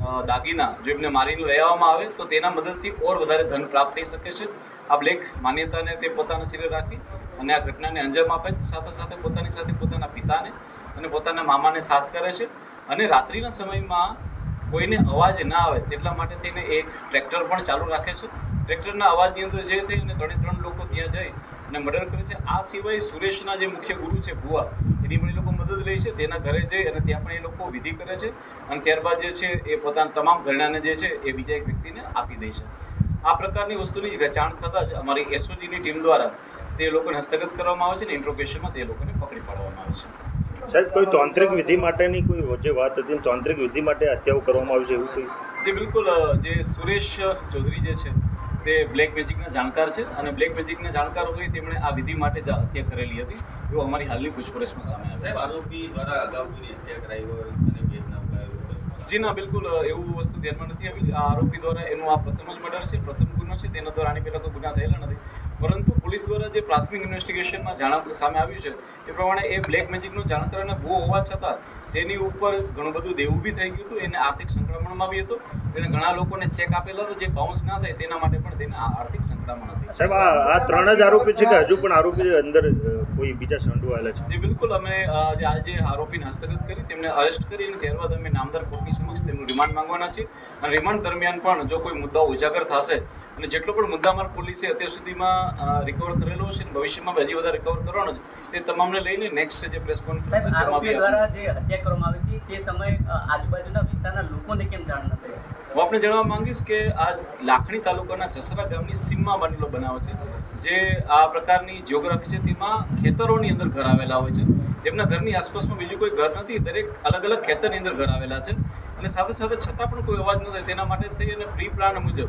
દાગીના જો એમને મારીને લઈ આવવામાં આવે, તો તેના મદદથી ઓર વધારે ધન પ્રાપ્ત થઈ શકે છે. આ બ્લેક માન્યતાને તે પોતાના શિરે રાખી અને આ ઘટનાને અંજામ આપે છે. સાથે સાથે પોતાની સાથે પોતાના પિતાને અને પોતાના મામાને સાથ કરે છે. અને રાત્રિના સમયમાં કોઈને અવાજ ના આવે, તેટલા માટે થઈને એક ટ્રેક્ટર પણ ચાલુ રાખે છે. ટ્રેક્ટરના અવાજની અંદર જે થઈ અને ત્રણે ત્રણ લોકો ત્યાં જઈ અને મર્ડર કરે છે. આ સિવાય સુરેશના જે મુખ્ય ગુરુ છે ભુવા એની પણ એ લોકો મદદ લે છે. તેના ઘરે જઈ અને ત્યાં પણ એ લોકો વિધિ કરે છે અને ત્યારબાદ જે છે એ પોતાના તમામ ઘરણાને જે છે એ બીજા એક વ્યક્તિને આપી દે છે. આ પ્રકારની વસ્તુની જાણ થતાં જ અમારી એસઓજીની ટીમ દ્વારા તે લોકોને હસ્તગત કરવામાં આવે છે અને ઇન્ટ્રોગેશનમાં તે લોકોને પકડી પાડવામાં આવે છે. સાહેબ કોઈ તાંત્રિક વિધિ માટેની કોઈ જે વાત હતી તાંત્રિક વિધિ માટે હત્યાઓ કરવામાં આવી છે એવું કંઈ? જે બિલકુલ જે સુરેશ ચૌધરી જે છે તે બ્લેક મેજિકના જાણકાર છે અને બ્લેક મેજિકના જાણકાર હોય તેમણે આ વિધિ માટે જ હત્યા કરેલી હતી એવું અમારી હાલની પૂછપરછમાં સામે આવ્યું સાહેબ આરોપી દ્વારા અગાઉ હત્યા કરાઈ હોય અને જી ના બિલકુલ એવું વસ્તુ ધ્યાનમાં નથી આવી. આ આરોપી દ્વારા એનું આ પ્રથમ જ મર્ડર છે પ્રથમ ગુનો છે તેના દ્વારા આની પહેલાં તો ગુના થયેલા નથી. પરંતુ પોલીસ દ્વારા જે પ્રાથમિક ઇન્વેસ્ટિગેશનમાં જાણ સામે આવ્યું છે એ પ્રમાણે એ બ્લેક મેજિકનો જાણકાર અને ભૂ હોવા છતાં તેની ઉપર ઘણું બધું દેવું બી થઈ ગયું હતું એને આર્થિક સંકળામણમાં બી હતું. તેને ઘણા લોકોને ચેક આપેલા હતા જે બાઉન્સ ના થાય તેના માટે પણ તેને આર્થિક સંકળામણ હતી. સાહેબ આ ત્રણ જ આરોપી છે કે હજુ પણ આરોપી અંદર કોઈ બીજા સંડોવાયેલા છે? જી બિલકુલ. અમે જે આજે આરોપીને હસ્તગત કરી તેમને અરેસ્ટ કરી અને ત્યારબાદ અમે નામદાર કોર્ટની સમક્ષ તેમનું રિમાન્ડ માંગવાના છે અને રિમાન્ડ દરમિયાન પણ જો કોઈ મુદ્દાઓ ઉજાગર થશે અને જેટલો પણ મુદ્દામાલ પોલીસે અત્યાર સુધીમાં રિકવર કરેલો છે અને ભવિષ્યમાં હજી વધારે રિકવર કરવાનો છે તે તમામને લઈને નેક્સ્ટ જે પ્રેસ કોન્ફરન્સ છે તેમાં બી દ્વારા જે હત્યા કરવામાં આવી હતી તે સમયે આજુબાજુના વિસ્તારના લોકોને કેમ જાણ ન થઈ? હું આપને જણાવવા માંગીશ કે આ લાખણી તાલુકાના જસરા ગામની સીમમાં બનેલો બનાવ છે જે આ પ્રકારની જિયોગ્રાફી છે તેમાં ખેતરોની અંદર ઘર આવેલા હોય છે. તેમના ઘરની આસપાસમાં બીજું કોઈ ઘર નથી દરેક અલગ અલગ ખેતરની અંદર ઘર આવેલા છે. અને સાથે સાથે છતાં પણ કોઈ અવાજ ન થાય તેના માટે થઈ અને પ્રી પ્લાન મુજબ